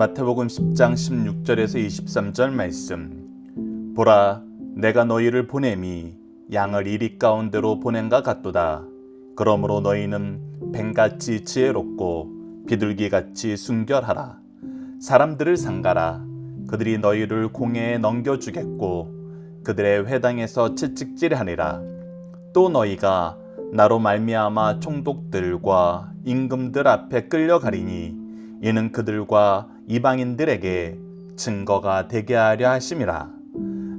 마태복음 10장 16절에서 23절 말씀. 보라 내가 너희를 보냄이 양을 이리 가운데로 보낸가 같도다. 그러므로 너희는 뱀같이 지혜롭고 비둘기같이 순결하라. 사람들을 상가라. 그들이 너희를 공회에 넘겨주겠고 그들의 회당에서 채찍질하리라. 또 너희가 나로 말미암아 총독들과 임금들 앞에 끌려가리니 이는 그들과 이방인들에게 증거가 되게 하려 하심이라.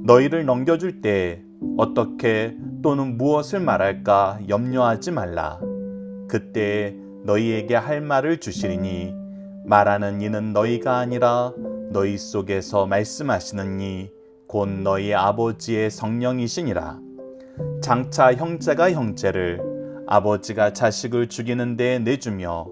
너희를 넘겨줄 때 어떻게 또는 무엇을 말할까 염려하지 말라. 그때 너희에게 할 말을 주시리니 말하는 이는 너희가 아니라 너희 속에서 말씀하시는 이곧 너희 아버지의 성령이시니라. 장차 형제가 형제를 아버지가 자식을 죽이는 데 내주며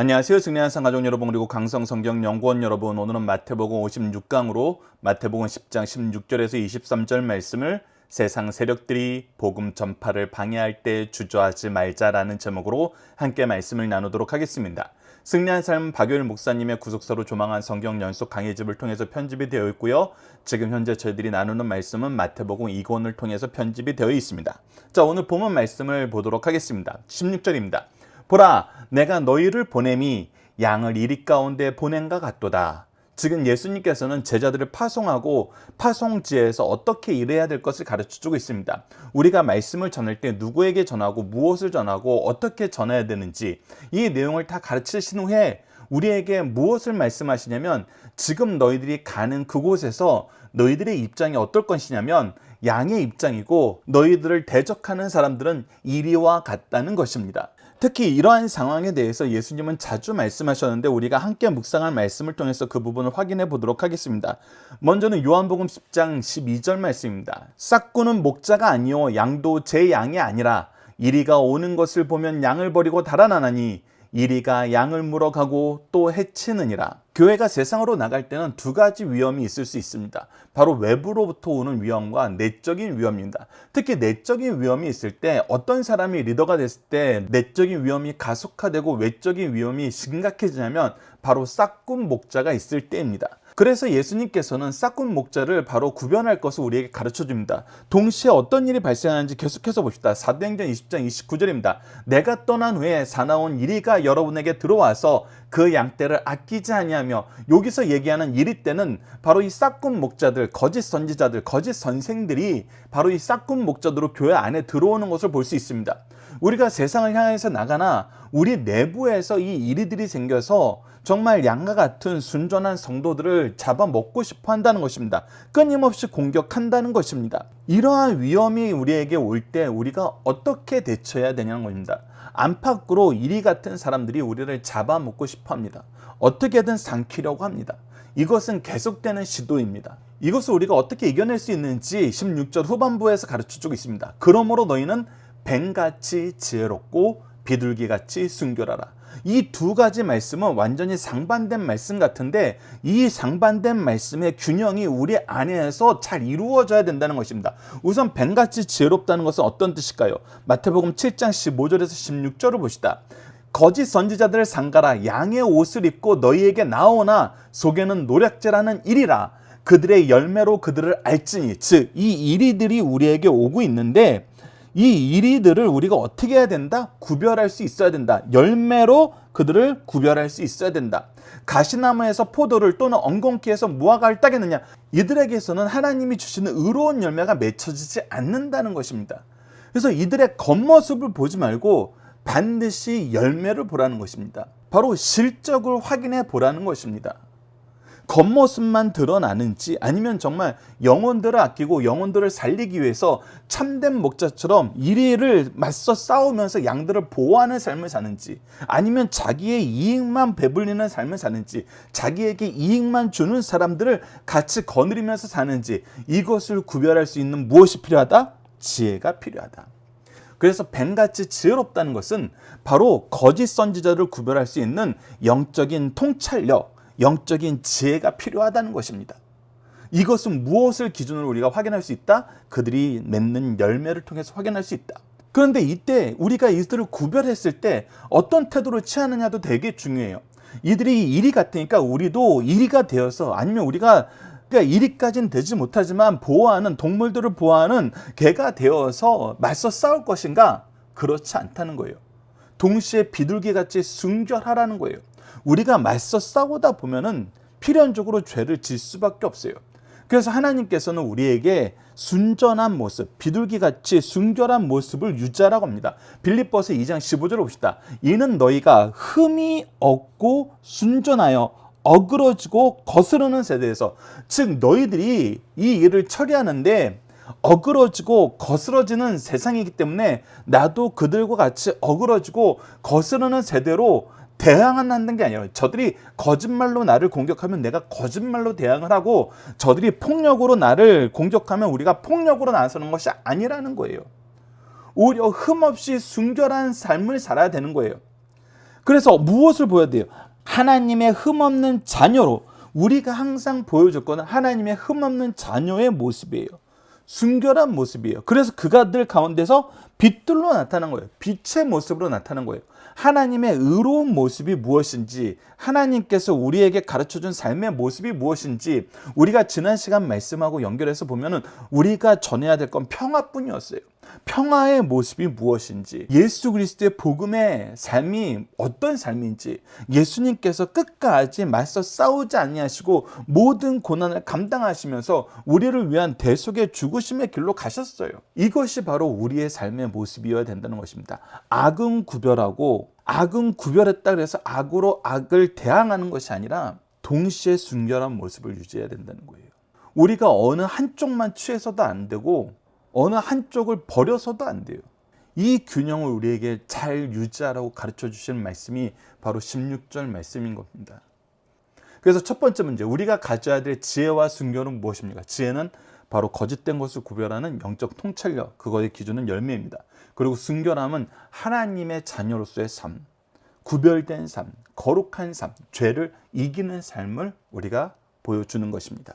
안녕하세요. 승리한 상 가족 여러분 그리고 강성 성경 연구원 여러분 오늘은 마태복음 56강으로 마태복음 10장 16절에서 23절 말씀을 세상 세력들이 복음 전파를 방해할 때 주저하지 말자라는 제목으로 함께 말씀을 나누도록 하겠습니다. 승리한 삶 박요일 목사님의 구속사로 조망한 성경 연속 강의집을 통해서 편집이 되어 있고요. 지금 현재 저희들이 나누는 말씀은 마태복음 2권을 통해서 편집이 되어 있습니다. 자, 오늘 본문 말씀을 보도록 하겠습니다. 16절입니다. 보라, 내가 너희를 보냄이 양을 이리 가운데 보낸가 같도다. 지금 예수님께서는 제자들을 파송하고 파송지에서 어떻게 일해야 될 것을 가르쳐 주고 있습니다. 우리가 말씀을 전할 때 누구에게 전하고 무엇을 전하고 어떻게 전해야 되는지 이 내용을 다 가르치신 후에 우리에게 무엇을 말씀하시냐면 지금 너희들이 가는 그곳에서 너희들의 입장이 어떨 것이냐면 양의 입장이고 너희들을 대적하는 사람들은 이리와 같다는 것입니다. 특히 이러한 상황에 대해서 예수님은 자주 말씀하셨는데 우리가 함께 묵상할 말씀을 통해서 그 부분을 확인해 보도록 하겠습니다. 먼저는 요한복음 10장 12절 말씀입니다. 싹구는 목자가 아니요 양도 제 양이 아니라 이리가 오는 것을 보면 양을 버리고 달아나나니 이리가 양을 물어 가고 또 해치느니라. 교회가 세상으로 나갈 때는 두 가지 위험이 있을 수 있습니다. 바로 외부로부터 오는 위험과 내적인 위험입니다. 특히 내적인 위험이 있을 때 어떤 사람이 리더가 됐을 때 내적인 위험이 가속화되고 외적인 위험이 심각해지냐면 바로 싹군 목자가 있을 때입니다. 그래서 예수님께서는 싹군 목자를 바로 구별할 것을 우리에게 가르쳐 줍니다. 동시에 어떤 일이 발생하는지 계속해서 봅시다. 사도행전 20장 29절입니다. 내가 떠난 후에 사나운 이리가 여러분에게 들어와서 그 양떼를 아끼지 아니하며 여기서 얘기하는 이리 때는 바로 이 싹군 목자들, 거짓 선지자들, 거짓 선생들이 바로 이 싹군 목자들로 교회 안에 들어오는 것을 볼 수 있습니다. 우리가 세상을 향해서 나가나 우리 내부에서 이 이리들이 생겨서 정말 양과 같은 순전한 성도들을 잡아먹고 싶어 한다는 것입니다. 끊임없이 공격한다는 것입니다. 이러한 위험이 우리에게 올 때 우리가 어떻게 대처해야 되냐는 겁니다. 안팎으로 이리 같은 사람들이 우리를 잡아먹고 싶어 합니다. 어떻게든 삼키려고 합니다. 이것은 계속되는 시도입니다. 이것을 우리가 어떻게 이겨낼 수 있는지 16절 후반부에서 가르쳐 주고 있습니다. 그러므로 너희는 뱀같이 지혜롭고 비둘기같이 순결하라. 이 두 가지 말씀은 완전히 상반된 말씀 같은데 이 상반된 말씀의 균형이 우리 안에서 잘 이루어져야 된다는 것입니다. 우선 뱀같이 지혜롭다는 것은 어떤 뜻일까요? 마태복음 7장 15절에서 16절을 보시다. 거짓 선지자들을 상가라 양의 옷을 입고 너희에게 나오나 속에는 노략질하는 일이라 그들의 열매로 그들을 알지니 즉이 이리들이 우리에게 오고 있는데 이 이리들을 우리가 어떻게 해야 된다? 구별할 수 있어야 된다. 열매로 그들을 구별할 수 있어야 된다. 가시나무에서 포도를 또는 엉겅퀴에서 무화과를 따겠느냐? 이들에게서는 하나님이 주시는 의로운 열매가 맺혀지지 않는다는 것입니다. 그래서 이들의 겉모습을 보지 말고 반드시 열매를 보라는 것입니다. 바로 실적을 확인해 보라는 것입니다. 겉모습만 드러나는지 아니면 정말 영혼들을 아끼고 영혼들을 살리기 위해서 참된 목자처럼 이리를 맞서 싸우면서 양들을 보호하는 삶을 사는지 아니면 자기의 이익만 배불리는 삶을 사는지 자기에게 이익만 주는 사람들을 같이 거느리면서 사는지 이것을 구별할 수 있는 무엇이 필요하다? 지혜가 필요하다. 그래서 뱀같이 지혜롭다는 것은 바로 거짓 선지자를 구별할 수 있는 영적인 통찰력, 영적인 지혜가 필요하다는 것입니다. 이것은 무엇을 기준으로 우리가 확인할 수 있다? 그들이 맺는 열매를 통해서 확인할 수 있다. 그런데 이때 우리가 이들을 구별했을 때 어떤 태도를 취하느냐도 되게 중요해요. 이들이 이리 같으니까 우리도 이리가 되어서 아니면 우리가 그러니까 이리까지는 되지 못하지만 보호하는 동물들을 보호하는 개가 되어서 맞서 싸울 것인가? 그렇지 않다는 거예요. 동시에 비둘기 같이 순결하라는 거예요. 우리가 맞서 싸우다 보면은 필연적으로 죄를 질 수밖에 없어요. 그래서 하나님께서는 우리에게 순전한 모습, 비둘기 같이 순결한 모습을 유지하라고 합니다. 빌립보서 2장 15절 봅시다. 이는 너희가 흠이 없고 순전하여 어그러지고 거스르는 세대에서 즉 너희들이 이 일을 처리하는데 어그러지고 거스러지는 세상이기 때문에 나도 그들과 같이 어그러지고 거스르는 세대로 대항한다는 게 아니에요. 저들이 거짓말로 나를 공격하면 내가 거짓말로 대항을 하고 저들이 폭력으로 나를 공격하면 우리가 폭력으로 나서는 것이 아니라는 거예요. 오히려 흠없이 순결한 삶을 살아야 되는 거예요. 그래서 무엇을 보여야 돼요? 하나님의 흠없는 자녀로 우리가 항상 보여줬거는 하나님의 흠없는 자녀의 모습이에요. 순결한 모습이에요. 그래서 그가들 가운데서 빛들로 나타난 거예요. 빛의 모습으로 나타난 거예요. 하나님의 의로운 모습이 무엇인지, 하나님께서 우리에게 가르쳐 준 삶의 모습이 무엇인지, 우리가 지난 시간 말씀하고 연결해서 보면은 우리가 전해야 될 건 평화뿐이었어요. 평화의 모습이 무엇인지, 예수 그리스도의 복음의 삶이 어떤 삶인지, 예수님께서 끝까지 맞서 싸우지 아니하시고 모든 고난을 감당하시면서 우리를 위한 대속의 죽으심의 길로 가셨어요. 이것이 바로 우리의 삶의 모습이어야 된다는 것입니다. 악은 구별하고 악은 구별했다 그래서 악으로 악을 대항하는 것이 아니라 동시에 순결한 모습을 유지해야 된다는 거예요. 우리가 어느 한쪽만 취해서도 안 되고 어느 한쪽을 버려서도 안 돼요. 이 균형을 우리에게 잘 유지하라고 가르쳐 주시는 말씀이 바로 16절 말씀인 겁니다. 그래서 첫 번째 문제, 우리가 가져야 될 지혜와 순결은 무엇입니까? 지혜는 바로 거짓된 것을 구별하는 영적 통찰력, 그거의 기준은 열매입니다. 그리고 순결함은 하나님의 자녀로서의 삶, 구별된 삶, 거룩한 삶, 죄를 이기는 삶을 우리가 보여주는 것입니다.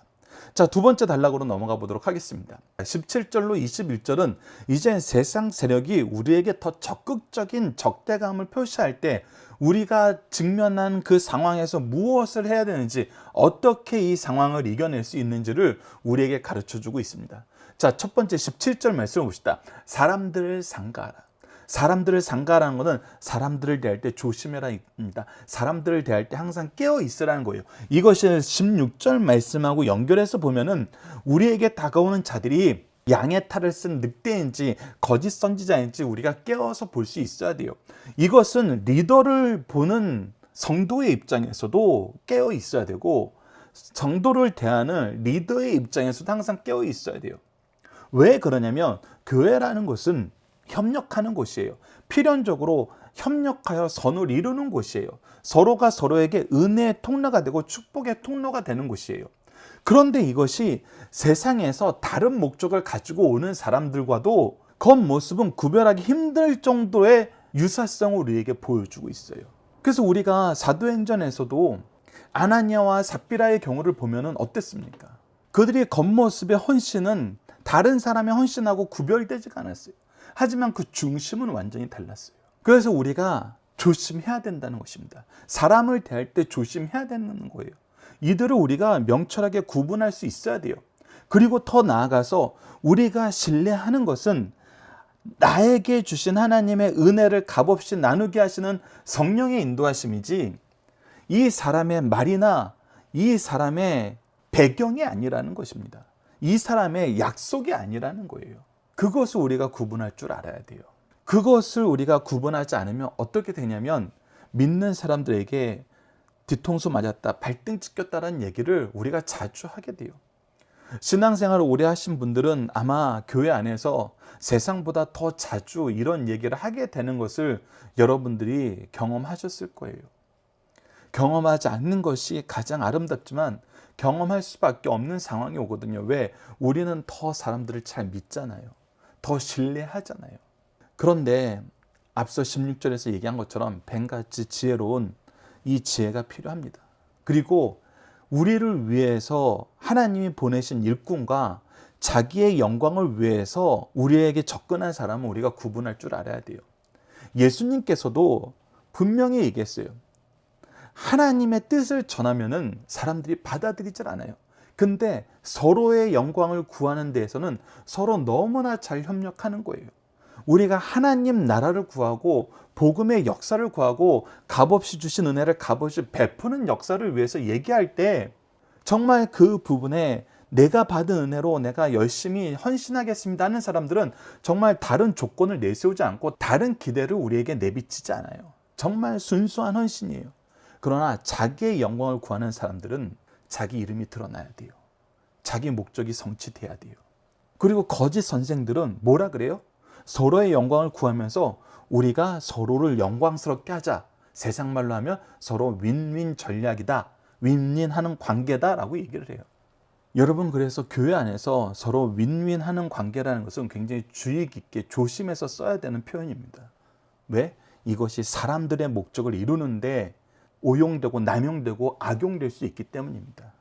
자, 두 번째 단락으로 넘어가 보도록 하겠습니다. 17절로 21절은 이제 세상 세력이 우리에게 더 적극적인 적대감을 표시할 때 우리가 직면한 그 상황에서 무엇을 해야 되는지 어떻게 이 상황을 이겨낼 수 있는지를 우리에게 가르쳐 주고 있습니다. 자, 첫 번째 17절 말씀을 봅시다. 사람들을 상가하라. 사람들을 상가라는 것은 사람들을 대할 때 조심해라입니다. 사람들을 대할 때 항상 깨어 있으라는 거예요. 이것이 16절 말씀하고 연결해서 보면은 우리에게 다가오는 자들이 양의 탈을 쓴 늑대인지 거짓 선지자인지 우리가 깨어서 볼 수 있어야 돼요. 이것은 리더를 보는 성도의 입장에서도 깨어 있어야 되고 정도를 대하는 리더의 입장에서도 항상 깨어 있어야 돼요. 왜 그러냐면 교회라는 것은 협력하는 곳이에요. 필연적으로 협력하여 선을 이루는 곳이에요. 서로가 서로에게 은혜의 통로가 되고 축복의 통로가 되는 곳이에요. 그런데 이것이 세상에서 다른 목적을 가지고 오는 사람들과도 겉모습은 구별하기 힘들 정도의 유사성을 우리에게 보여주고 있어요. 그래서 우리가 사도행전에서도 아나니아와 삽비라의 경우를 보면 어땠습니까? 그들의 겉모습의 헌신은 다른 사람의 헌신하고 구별되지가 않았어요. 하지만 그 중심은 완전히 달랐어요. 그래서 우리가 조심해야 된다는 것입니다. 사람을 대할 때 조심해야 되는 거예요. 이들을 우리가 명철하게 구분할 수 있어야 돼요. 그리고 더 나아가서 우리가 신뢰하는 것은 나에게 주신 하나님의 은혜를 값없이 나누게 하시는 성령의 인도하심이지 이 사람의 말이나 이 사람의 배경이 아니라는 것입니다. 이 사람의 약속이 아니라는 거예요. 그것을 우리가 구분할 줄 알아야 돼요. 그것을 우리가 구분하지 않으면 어떻게 되냐면 믿는 사람들에게 뒤통수 맞았다, 발등 찢겼다라는 얘기를 우리가 자주 하게 돼요. 신앙생활을 오래 하신 분들은 아마 교회 안에서 세상보다 더 자주 이런 얘기를 하게 되는 것을 여러분들이 경험하셨을 거예요. 경험하지 않는 것이 가장 아름답지만 경험할 수밖에 없는 상황이 오거든요. 왜? 우리는 더 사람들을 잘 믿잖아요. 더 신뢰하잖아요. 그런데 앞서 16절에서 얘기한 것처럼 뱀같이 지혜로운 이 지혜가 필요합니다. 그리고 우리를 위해서 하나님이 보내신 일꾼과 자기의 영광을 위해서 우리에게 접근한 사람은 우리가 구분할 줄 알아야 돼요. 예수님께서도 분명히 얘기했어요. 하나님의 뜻을 전하면은 사람들이 받아들이질 않아요. 근데 서로의 영광을 구하는 데에서는 서로 너무나 잘 협력하는 거예요. 우리가 하나님 나라를 구하고 복음의 역사를 구하고 값없이 주신 은혜를 값없이 베푸는 역사를 위해서 얘기할 때 정말 그 부분에 내가 받은 은혜로 내가 열심히 헌신하겠습니다 하는 사람들은 정말 다른 조건을 내세우지 않고 다른 기대를 우리에게 내비치지 않아요. 정말 순수한 헌신이에요. 그러나 자기의 영광을 구하는 사람들은 자기 이름이 드러나야 돼요. 자기 목적이 성취돼야 돼요. 그리고 거짓 선생들은 뭐라 그래요? 서로의 영광을 구하면서 우리가 서로를 영광스럽게 하자. 세상 말로 하면 서로 윈윈 전략이다. 윈윈 하는 관계다라고 얘기를 해요. 여러분 그래서 교회 안에서 서로 윈윈 하는 관계라는 것은 굉장히 주의 깊게 조심해서 써야 되는 표현입니다. 왜? 이것이 사람들의 목적을 이루는데 오용되고 남용되고 악용될 수 있기 때문입니다.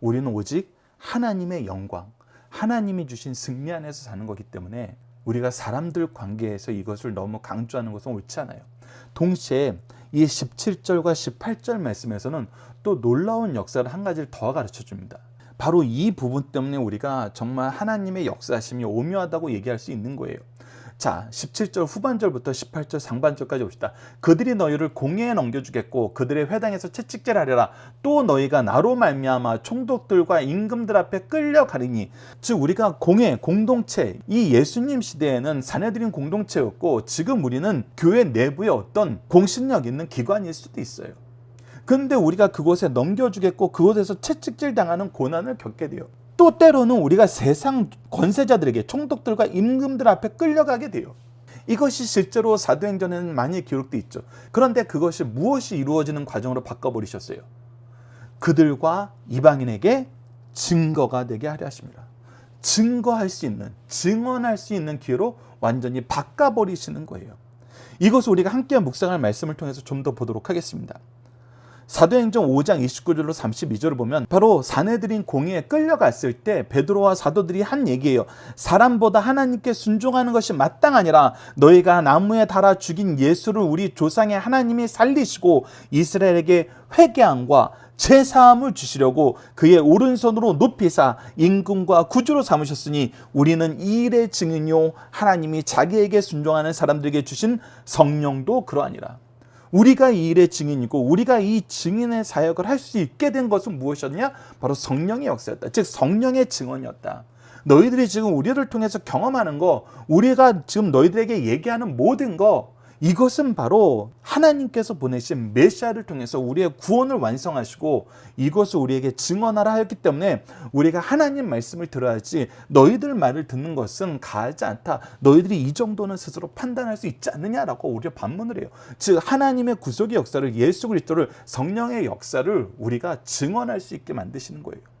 우리는 오직 하나님의 영광, 하나님이 주신 승리 안에서 사는 거기 때문에 우리가 사람들 관계에서 이것을 너무 강조하는 것은 옳지 않아요. 동시에 이 17절과 18절 말씀에서는 또 놀라운 역사를 한 가지를 더 가르쳐 줍니다. 바로 이 부분 때문에 우리가 정말 하나님의 역사심이 오묘하다고 얘기할 수 있는 거예요. 자, 17절 후반절부터 18절 상반절까지 봅시다. 그들이 너희를 공회에 넘겨주겠고 그들의 회당에서 채찍질하려라. 또 너희가 나로 말미암아 총독들과 임금들 앞에 끌려가리니. 즉 우리가 공회, 공동체, 이 예수님 시대에는 사내들인 공동체였고 지금 우리는 교회 내부의 어떤 공신력 있는 기관일 수도 있어요. 근데 우리가 그곳에 넘겨주겠고 그곳에서 채찍질 당하는 고난을 겪게 돼요. 또 때로는 우리가 세상 권세자들에게 총독들과 임금들 앞에 끌려가게 돼요. 이것이 실제로 사도행전에는 많이 기록돼 있죠. 그런데 그것이 무엇이 이루어지는 과정으로 바꿔버리셨어요. 그들과 이방인에게 증거가 되게 하려 하십니다. 증거할 수 있는, 증언할 수 있는 기회로 완전히 바꿔버리시는 거예요. 이것을 우리가 함께 묵상할 말씀을 통해서 좀 더 보도록 하겠습니다. 사도행전 5장 29절로 32절을 보면 바로 사내들인 공의에 끌려갔을 때 베드로와 사도들이 한 얘기예요. 사람보다 하나님께 순종하는 것이 마땅하니라 너희가 나무에 달아 죽인 예수를 우리 조상의 하나님이 살리시고 이스라엘에게 회개함과 제사함을 주시려고 그의 오른손으로 높이사 임금과 구주로 삼으셨으니 우리는 이 일의 증인요 하나님이 자기에게 순종하는 사람들에게 주신 성령도 그러하니라. 우리가 이 일의 증인이고 우리가 이 증인의 사역을 할 수 있게 된 것은 무엇이었냐? 바로 성령의 역사였다. 즉 성령의 증언이었다. 너희들이 지금 우리를 통해서 경험하는 거, 우리가 지금 너희들에게 얘기하는 모든 거 이것은 바로 하나님께서 보내신 메시아를 통해서 우리의 구원을 완성하시고 이것을 우리에게 증언하라 하였기 때문에 우리가 하나님 말씀을 들어야지 너희들 말을 듣는 것은 가하지 않다. 너희들이 이 정도는 스스로 판단할 수 있지 않느냐라고 우리가 반문을 해요. 즉 하나님의 구속의 역사를 예수 그리스도를 성령의 역사를 우리가 증언할 수 있게 만드시는 거예요.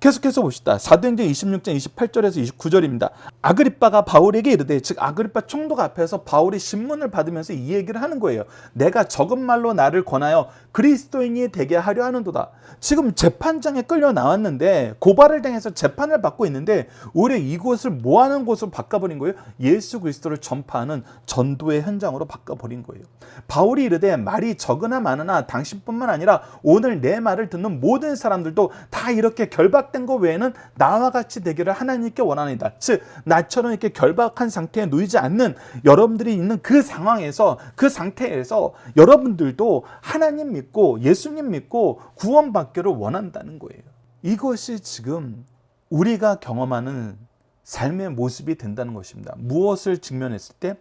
계속해서 봅시다. 사도행전 26장 28절에서 29절입니다. 아그리빠가 바울에게 이르되 즉 아그리빠 총독 앞에서 바울이 신문을 받으면서 이 얘기를 하는 거예요. 내가 적은 말로 나를 권하여 그리스도인이 되게 하려 하는도다. 지금 재판장에 끌려 나왔는데 고발을 당해서 재판을 받고 있는데 오히려 이곳을 뭐 하는 곳으로 바꿔버린 거예요? 예수 그리스도를 전파하는 전도의 현장으로 바꿔버린 거예요. 바울이 이르되 말이 적으나 많으나 당신뿐만 아니라 오늘 내 말을 듣는 모든 사람들도 다 이렇게 결박 결박된 것 외에는 나와 같이 되기를 하나님께 원하니다. 즉 나처럼 이렇게 결박한 상태에 놓이지 않는 여러분들이 있는 그 상황에서 그 상태에서 여러분들도 하나님 믿고 예수님 믿고 구원받기를 원한다는 거예요. 이것이 지금 우리가 경험하는 삶의 모습이 된다는 것입니다. 무엇을 직면했을 때?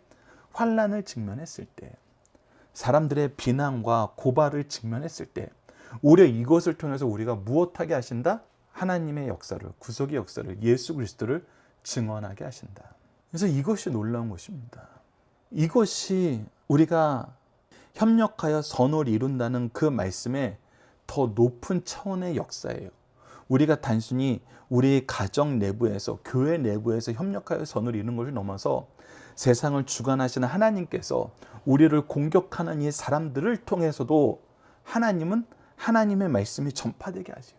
환란을 직면했을 때. 사람들의 비난과 고발을 직면했을 때 오히려 이것을 통해서 우리가 무엇하게 하신다? 하나님의 역사를, 구속의 역사를, 예수 그리스도를 증언하게 하신다. 그래서 이것이 놀라운 것입니다. 이것이 우리가 협력하여 선을 이룬다는 그 말씀의 더 높은 차원의 역사예요. 우리가 단순히 우리 가정 내부에서 교회 내부에서 협력하여 선을 이루는 것을 넘어서 세상을 주관하시는 하나님께서 우리를 공격하는 이 사람들을 통해서도 하나님은 하나님의 말씀이 전파되게 하세요.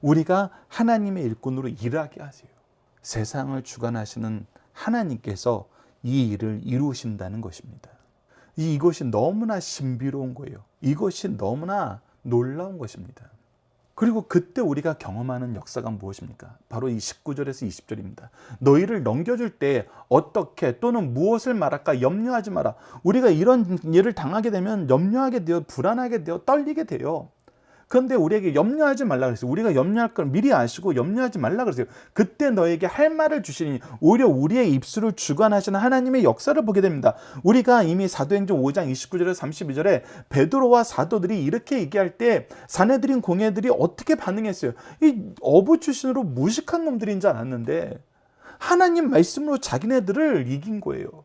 우리가 하나님의 일꾼으로 일하게 하세요. 세상을 주관하시는 하나님께서 이 일을 이루신다는 것입니다. 이것이 너무나 신비로운 거예요. 이것이 너무나 놀라운 것입니다. 그리고 그때 우리가 경험하는 역사가 무엇입니까? 바로 이 19절에서 20절입니다. 너희를 넘겨줄 때 어떻게 또는 무엇을 말할까 염려하지 마라. 우리가 이런 일을 당하게 되면 염려하게 되어 불안하게 되어 떨리게 돼요. 그런데 우리에게 염려하지 말라 그랬어요. 우리가 염려할 걸 미리 아시고 염려하지 말라 그랬어요. 그때 너에게 할 말을 주시니 오히려 우리의 입술을 주관하시는 하나님의 역사를 보게 됩니다. 우리가 이미 사도행전 5장 29절에 32절에 베드로와 사도들이 이렇게 얘기할 때 사내들인 공예들이 어떻게 반응했어요? 이 어부 출신으로 무식한 놈들인 줄 알았는데 하나님 말씀으로 자기네들을 이긴 거예요.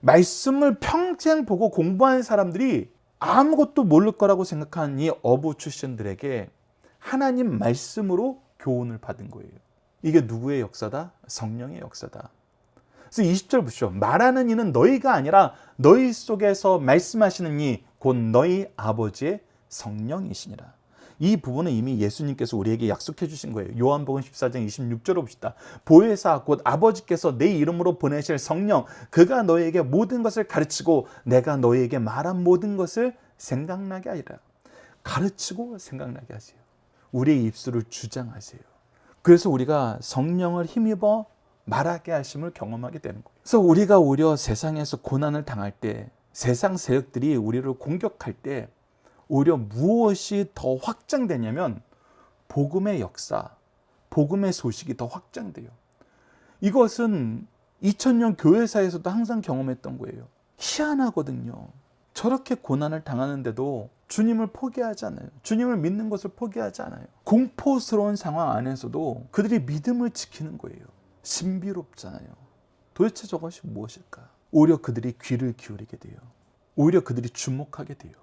말씀을 평생 보고 공부한 사람들이 아무것도 모를 거라고 생각한 이 어부 출신들에게 하나님 말씀으로 교훈을 받은 거예요. 이게 누구의 역사다? 성령의 역사다. 그래서 20절 보시죠. 말하는 이는 너희가 아니라 너희 속에서 말씀하시는 이 곧 너희 아버지의 성령이시니라. 이 부분은 이미 예수님께서 우리에게 약속해 주신 거예요. 요한복음 14장 26절을 봅시다. 보혜사 곧 아버지께서 내 이름으로 보내실 성령 그가 너에게 모든 것을 가르치고 내가 너에게 말한 모든 것을 생각나게 하리라. 가르치고 생각나게 하세요. 우리의 입술을 주장하세요. 그래서 우리가 성령을 힘입어 말하게 하심을 경험하게 되는 거예요. 그래서 우리가 오히려 세상에서 고난을 당할 때 세상 세력들이 우리를 공격할 때 오히려 무엇이 더 확장되냐면 복음의 역사, 복음의 소식이 더 확장돼요. 이것은 2000년 교회사에서도 항상 경험했던 거예요. 희한하거든요. 저렇게 고난을 당하는데도 주님을 포기하지 않아요. 주님을 믿는 것을 포기하지 않아요. 공포스러운 상황 안에서도 그들이 믿음을 지키는 거예요. 신비롭잖아요. 도대체 저것이 무엇일까? 오히려 그들이 귀를 기울이게 돼요. 오히려 그들이 주목하게 돼요.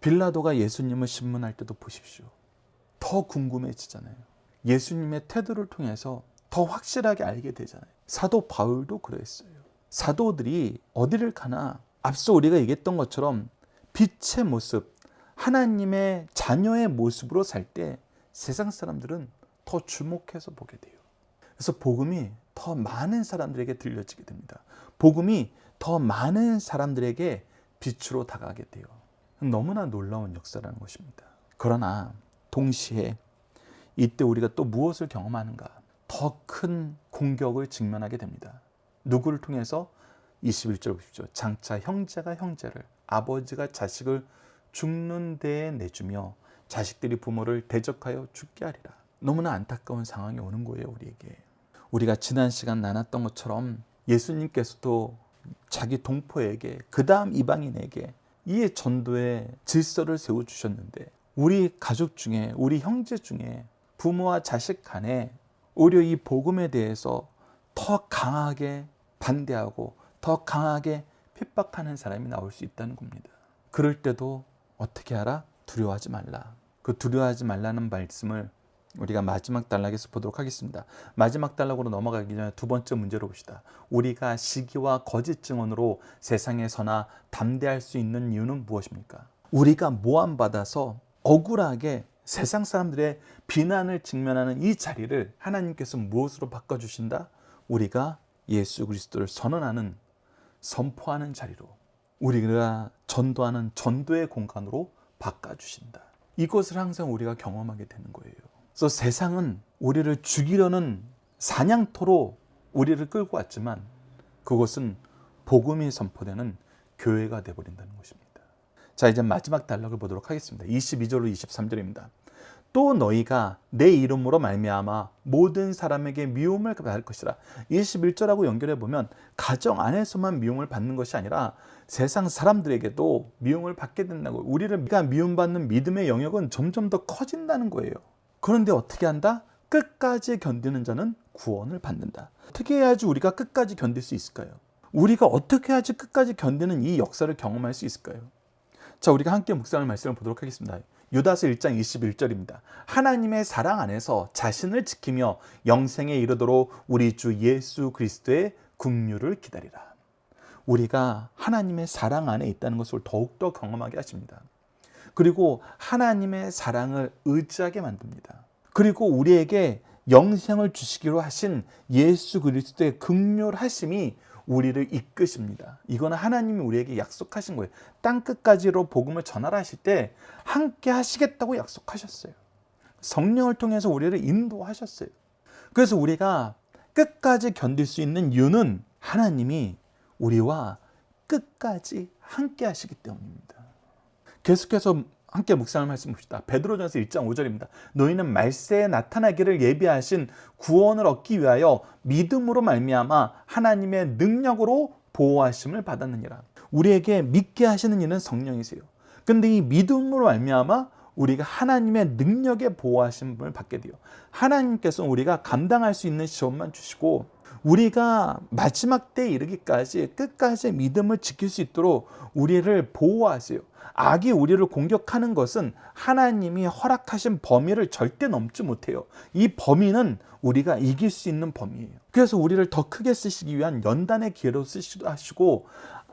빌라도가 예수님을 신문할 때도 보십시오. 더 궁금해지잖아요. 예수님의 태도를 통해서 더 확실하게 알게 되잖아요. 사도 바울도 그랬어요. 사도들이 어디를 가나 앞서 우리가 얘기했던 것처럼 빛의 모습, 하나님의 자녀의 모습으로 살 때 세상 사람들은 더 주목해서 보게 돼요. 그래서 복음이 더 많은 사람들에게 들려지게 됩니다. 복음이 더 많은 사람들에게 빛으로 다가가게 돼요. 너무나 놀라운 역사라는 것입니다. 그러나 동시에 이때 우리가 또 무엇을 경험하는가? 더 큰 공격을 직면하게 됩니다. 누구를 통해서 21절 보십시오. 장차 형제가 형제를 아버지가 자식을 죽는 데에 내주며 자식들이 부모를 대적하여 죽게 하리라. 너무나 안타까운 상황이 오는 거예요, 우리에게. 우리가 지난 시간 나눴던 것처럼 예수님께서도 자기 동포에게 그다음 이방인에게 이 전도의 질서를 세워 주셨는데 우리 가족 중에 우리 형제 중에 부모와 자식 간에 오히려 이 복음에 대해서 더 강하게 반대하고 더 강하게 핍박하는 사람이 나올 수 있다는 겁니다. 그럴 때도 어떻게 하라? 두려워하지 말라. 그 두려워하지 말라는 말씀을 우리가 마지막 단락에서 보도록 하겠습니다. 마지막 단락으로 넘어가기 전에 두 번째 문제로 봅시다. 우리가 시기와 거짓 증언으로 세상에서나 담대할 수 있는 이유는 무엇입니까? 우리가 모함받아서 억울하게 세상 사람들의 비난을 직면하는 이 자리를 하나님께서 무엇으로 바꿔주신다? 우리가 예수 그리스도를 선언하는 선포하는 자리로 우리가 전도하는 전도의 공간으로 바꿔주신다. 이것을 항상 우리가 경험하게 되는 거예요. 그래서 세상은 우리를 죽이려는 사냥터로 우리를 끌고 왔지만 그것은 복음이 선포되는 교회가 되어버린다는 것입니다. 자, 이제 마지막 단락을 보도록 하겠습니다. 22절로 23절입니다. 또 너희가 내 이름으로 말미암아 모든 사람에게 미움을 받을 것이라. 21절하고 연결해 보면 가정 안에서만 미움을 받는 것이 아니라 세상 사람들에게도 미움을 받게 된다고. 우리를 가 미움받는 믿음의 영역은 점점 더 커진다는 거예요. 그런데 어떻게 한다? 끝까지 견디는 자는 구원을 받는다. 어떻게 해야지 우리가 끝까지 견딜 수 있을까요? 우리가 어떻게 해야지 끝까지 견디는 이 역사를 경험할 수 있을까요? 자, 우리가 함께 묵상을 말씀을 보도록 하겠습니다. 유다서 1장 21절입니다. 하나님의 사랑 안에서 자신을 지키며 영생에 이르도록 우리 주 예수 그리스도의 긍휼을 기다리라. 우리가 하나님의 사랑 안에 있다는 것을 더욱더 경험하게 하십니다. 그리고 하나님의 사랑을 의지하게 만듭니다. 그리고 우리에게 영생을 주시기로 하신 예수 그리스도의 긍휼하심이 우리를 이끄십니다. 이거는 하나님이 우리에게 약속하신 거예요. 땅 끝까지로 복음을 전하라 하실 때 함께 하시겠다고 약속하셨어요. 성령을 통해서 우리를 인도하셨어요. 그래서 우리가 끝까지 견딜 수 있는 이유는 하나님이 우리와 끝까지 함께 하시기 때문입니다. 계속해서 함께 묵상을 말씀 봅시다. 베드로전서 1장 5절입니다. 너희는 말세에 나타나기를 예비하신 구원을 얻기 위하여 믿음으로 말미암아 하나님의 능력으로 보호하심을 받았느니라. 우리에게 믿게 하시는 이는 성령이세요. 근데 이 믿음으로 말미암아 우리가 하나님의 능력의 보호하심을 받게 돼요. 하나님께서 우리가 감당할 수 있는 시험만 주시고 우리가 마지막 때에 이르기까지 끝까지 믿음을 지킬 수 있도록 우리를 보호하세요. 악이 우리를 공격하는 것은 하나님이 허락하신 범위를 절대 넘지 못해요. 이 범위는 우리가 이길 수 있는 범위예요. 그래서 우리를 더 크게 쓰시기 위한 연단의 기회로 쓰시도 하시고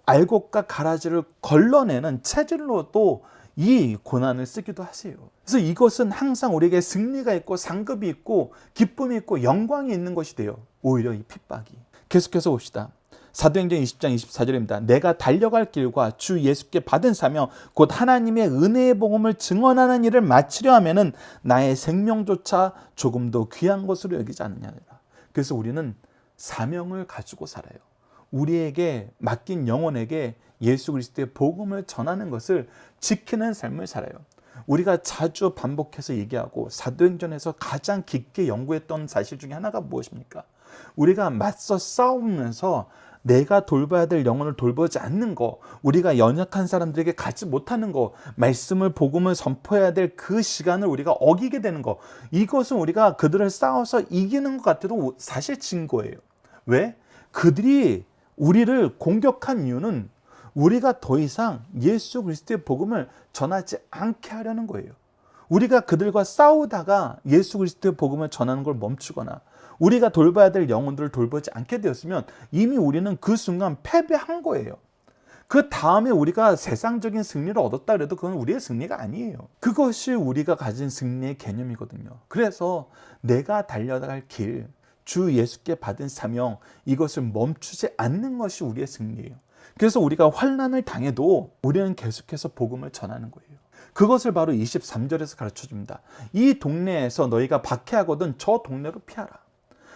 알곡과 가라지를 걸러내는 체질로도 이 고난을 쓰기도 하세요. 그래서 이것은 항상 우리에게 승리가 있고 상급이 있고 기쁨이 있고 영광이 있는 것이 돼요. 오히려 이 핍박이. 계속해서 봅시다. 사도행전 20장 24절입니다. 내가 달려갈 길과 주 예수께 받은 사명 곧 하나님의 은혜의 복음을 증언하는 일을 마치려 하면은 나의 생명조차 조금도 귀한 것으로 여기지 않느냐라. 그래서 우리는 사명을 가지고 살아요. 우리에게 맡긴 영혼에게 예수 그리스도의 복음을 전하는 것을 지키는 삶을 살아요. 우리가 자주 반복해서 얘기하고 사도행전에서 가장 깊게 연구했던 사실 중에 하나가 무엇입니까? 우리가 맞서 싸우면서 내가 돌봐야 될 영혼을 돌보지 않는 거, 우리가 연약한 사람들에게 가지 못하는 거, 말씀을 복음을 선포해야 될 그 시간을 우리가 어기게 되는 거, 이것은 우리가 그들을 싸워서 이기는 것 같아도 사실 진 거예요. 왜? 그들이 우리를 공격한 이유는 우리가 더 이상 예수 그리스도의 복음을 전하지 않게 하려는 거예요. 우리가 그들과 싸우다가 예수 그리스도의 복음을 전하는 걸 멈추거나 우리가 돌봐야 될 영혼들을 돌보지 않게 되었으면 이미 우리는 그 순간 패배한 거예요. 그 다음에 우리가 세상적인 승리를 얻었다 그래도 그건 우리의 승리가 아니에요. 그것이 우리가 가진 승리의 개념이거든요. 그래서 내가 달려갈 길, 주 예수께 받은 사명, 이것을 멈추지 않는 것이 우리의 승리예요. 그래서 우리가 환난을 당해도 우리는 계속해서 복음을 전하는 거예요. 그것을 바로 23절에서 가르쳐 줍니다. 이 동네에서 너희가 박해하거든 저 동네로 피하라.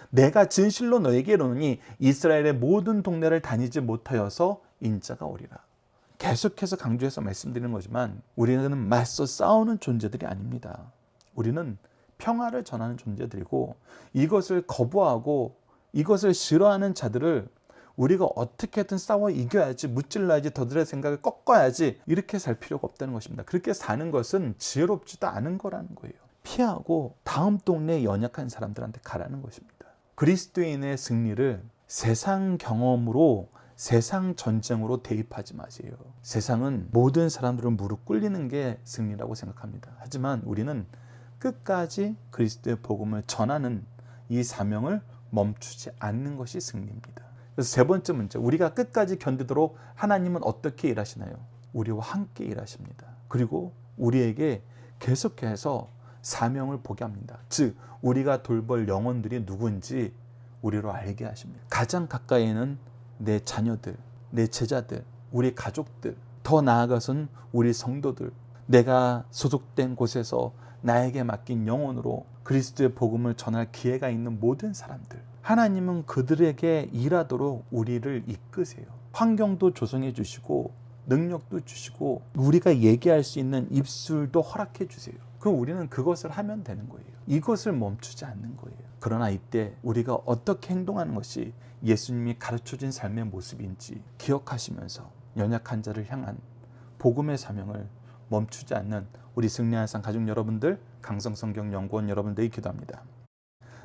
내가 진실로 너에게 이르노니 이스라엘의 모든 동네를 다니지 못하여서 인자가 오리라. 계속해서 강조해서 말씀드리는 거지만 우리는 맞서 싸우는 존재들이 아닙니다. 우리는 평화를 전하는 존재들이고 이것을 거부하고 이것을 싫어하는 자들을 우리가 어떻게든 싸워 이겨야지 무찔러야지 더들의 생각을 꺾어야지 이렇게 살 필요가 없다는 것입니다. 그렇게 사는 것은 지혜롭지도 않은 거라는 거예요. 피하고 다음 동네 연약한 사람들한테 가라는 것입니다. 그리스도인의 승리를 세상 경험으로 세상 전쟁으로 대입하지 마세요. 세상은 모든 사람들은 무릎 꿇리는 게 승리라고 생각합니다. 하지만 우리는 끝까지 그리스도의 복음을 전하는 이 사명을 멈추지 않는 것이 승리입니다. 그래서 세 번째 문제, 우리가 끝까지 견디도록 하나님은 어떻게 일하시나요? 우리와 함께 일하십니다. 그리고 우리에게 계속해서 사명을 보게 합니다. 즉, 우리가 돌볼 영혼들이 누구인지 우리로 알게 하십니다. 가장 가까이는 내 자녀들, 내 제자들, 우리 가족들, 더 나아가서는 우리 성도들, 내가 소속된 곳에서 나에게 맡긴 영혼으로 그리스도의 복음을 전할 기회가 있는 모든 사람들. 하나님은 그들에게 일하도록 우리를 이끄세요. 환경도 조성해 주시고 능력도 주시고 우리가 얘기할 수 있는 입술도 허락해 주세요. 그럼 우리는 그것을 하면 되는 거예요. 이것을 멈추지 않는 거예요. 그러나 이때 우리가 어떻게 행동하는 것이 예수님이 가르쳐 준 삶의 모습인지 기억하시면서 연약한 자를 향한 복음의 사명을 멈추지 않는 우리 승리한 상 가족 여러분들, 강성성경 연구원 여러분들이 기도합니다.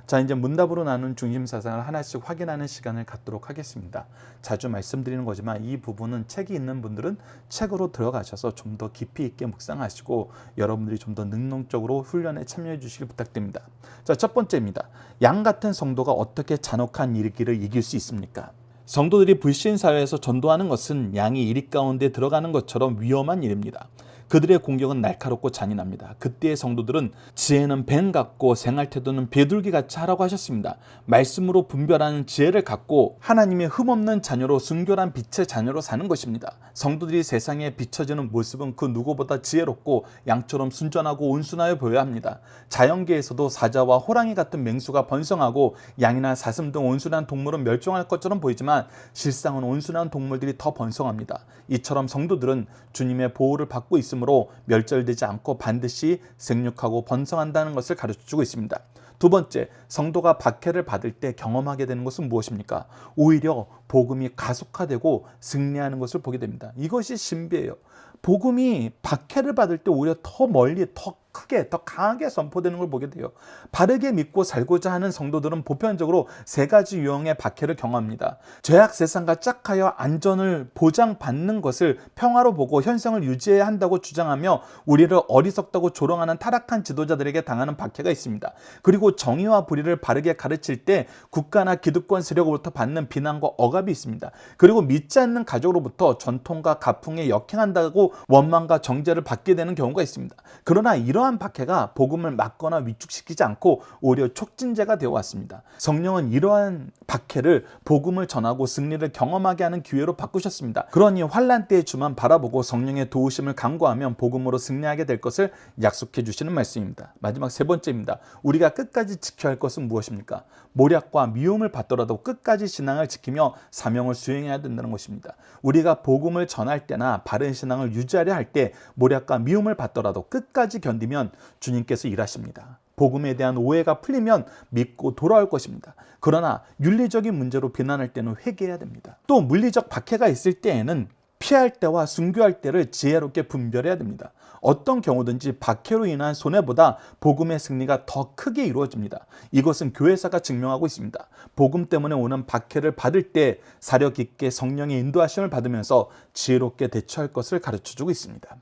자, 이제 문답으로 나눈 중심 사상을 하나씩 확인하는 시간을 갖도록 하겠습니다. 자주 말씀드리는 거지만 이 부분은 책이 있는 분들은 책으로 들어가셔서 좀 더 깊이 있게 묵상하시고 여러분들이 좀 더 능동적으로 훈련에 참여해 주시길 부탁드립니다. 자, 첫 번째입니다. 양 같은 성도가 어떻게 잔혹한 일기를 이길 수 있습니까? 성도들이 불신 사회에서 전도하는 것은 양이 이리 가운데 들어가는 것처럼 위험한 일입니다. 그들의 공격은 날카롭고 잔인합니다. 그때의 성도들은 지혜는 뱀 같고 생활 태도는 비둘기 같이 하라고 하셨습니다. 말씀으로 분별하는 지혜를 갖고 하나님의 흠없는 자녀로 순결한 빛의 자녀로 사는 것입니다. 성도들이 세상에 비춰지는 모습은 그 누구보다 지혜롭고 양처럼 순전하고 온순하여 보여야 합니다. 자연계에서도 사자와 호랑이 같은 맹수가 번성하고 양이나 사슴 등 온순한 동물은 멸종할 것처럼 보이지만 실상은 온순한 동물들이 더 번성합니다. 이처럼 성도들은 주님의 보호를 받고 있 으므로 멸절되지 않고 반드시 생육하고 번성한다는 것을 가르쳐 주고 있습니다. 두 번째, 성도가 박해를 받을 때 경험하게 되는 것은 무엇입니까? 오히려 복음이 가속화되고 승리하는 것을 보게 됩니다. 이것이 신비예요. 복음이 박해를 받을 때 오히려 더 멀리 더 크게 더 강하게 선포되는 걸 보게 돼요. 바르게 믿고 살고자 하는 성도들은 보편적으로 세 가지 유형의 박해를 경험합니다. 죄악 세상과 짝하여 안전을 보장받는 것을 평화로 보고 현상을 유지해야 한다고 주장하며 우리를 어리석다고 조롱하는 타락한 지도자들에게 당하는 박해가 있습니다. 그리고 정의와 불의를 바르게 가르칠 때 국가나 기득권 세력으로부터 받는 비난과 억압이 있습니다. 그리고 믿지 않는 가족으로부터 전통과 가풍에 역행한다고 원망과 정죄를 받게 되는 경우가 있습니다. 그러나 이 러한 박해가 복음을 막거나 위축시키지 않고 오히려 촉진제가 되어 왔습니다. 성령은 이러한 박해를 복음을 전하고 승리를 경험하게 하는 기회로 바꾸셨습니다. 그러니 환란 때의 주만 바라보고 성령의 도우심을 간구하면 복음으로 승리하게 될 것을 약속해 주시는 말씀입니다. 마지막 세 번째입니다. 우리가 끝까지 지켜야 할 것은 무엇입니까? 모략과 미움을 받더라도 끝까지 신앙을 지키며 사명을 수행해야 된다는 것입니다. 우리가 복음을 전할 때나 바른 신앙을 유지하려 할 때 모략과 미움을 받더라도 끝까지 견디면 주님께서 일하십니다. 복음에 대한 오해가 풀리면 믿고 돌아올 것입니다. 그러나 윤리적인 문제로 비난할 때는 회개해야 됩니다. 또 물리적 박해가 있을 때에는 피할 때와 순교할 때를 지혜롭게 분별해야 됩니다. 어떤 경우든지 박해로 인한 손해보다 복음의 승리가 더 크게 이루어집니다. 이것은 교회사가 증명하고 있습니다. 복음 때문에 오는 박해를 받을 때 사력 있게 성령의 인도하심을 받으면서 지혜롭게 대처할 것을 가르쳐 주고 있습니다.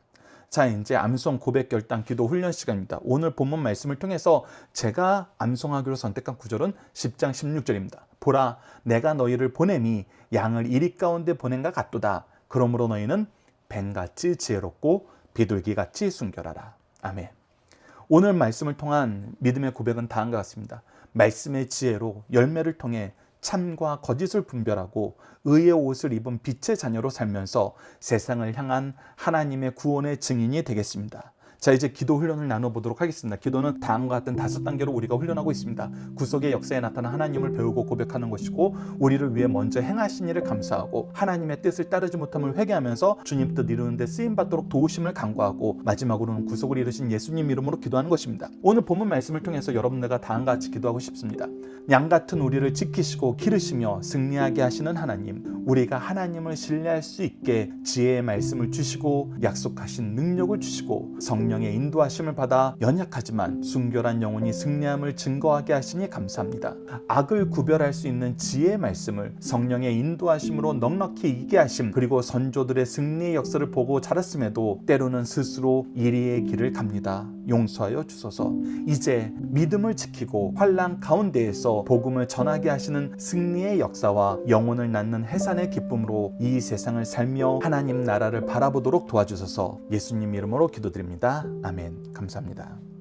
자, 이제 암송 고백 결단 기도 훈련 시간입니다. 오늘 본문 말씀을 통해서 제가 암송하기로 선택한 구절은 10장 16절입니다. 보라, 내가 너희를 보냄이 양을 이리 가운데 보낸가 같도다. 그러므로 너희는 뱀같이 지혜롭고 비둘기 같이 순결하라. 아멘. 오늘 말씀을 통한 믿음의 고백은 다음과 같습니다. 말씀의 지혜로 열매를 통해 참과 거짓을 분별하고 의의 옷을 입은 빛의 자녀로 살면서 세상을 향한 하나님의 구원의 증인이 되겠습니다. 자 이제 기도 훈련을 나눠보도록 하겠습니다. 기도는 다음과 같은 다섯 단계로 우리가 훈련하고 있습니다. 구속의 역사에 나타난 하나님을 배우고 고백하는 것이고 우리를 위해 먼저 행하신 일을 감사하고 하나님의 뜻을 따르지 못함을 회개하면서 주님 뜻 이루는데 쓰임 받도록 도우심을 간구하고 마지막으로는 구속을 이루신 예수님 이름으로 기도하는 것입니다. 오늘 본문 말씀을 통해서 여러분들과 다음과 같이 기도하고 싶습니다. 양 같은 우리를 지키시고 기르시며 승리하게 하시는 하나님, 우리가 하나님을 신뢰할 수 있게 지혜의 말씀을 주시고 약속하신 능력을 주시고 성령 의 인도하심을 받아 연약하지만 순결한 영혼이 승리함을 증거하게 하시니 감사합니다. 악을 구별할 수 있는 지혜의 말씀을 성령의 인도하심으로 넉넉히 이기게 하심 그리고 선조들의 승리의 역사를 보고 자랐음에도 때로는 스스로 이리의 길을 갑니다. 용서하여 주소서. 이제 믿음을 지키고 환란 가운데에서 복음을 전하게 하시는 승리의 역사와 영혼을 낳는 해산의 기쁨으로 이 세상을 살며 하나님 나라를 바라보도록 도와주소서. 예수님 이름으로 기도드립니다. 아멘. 감사합니다.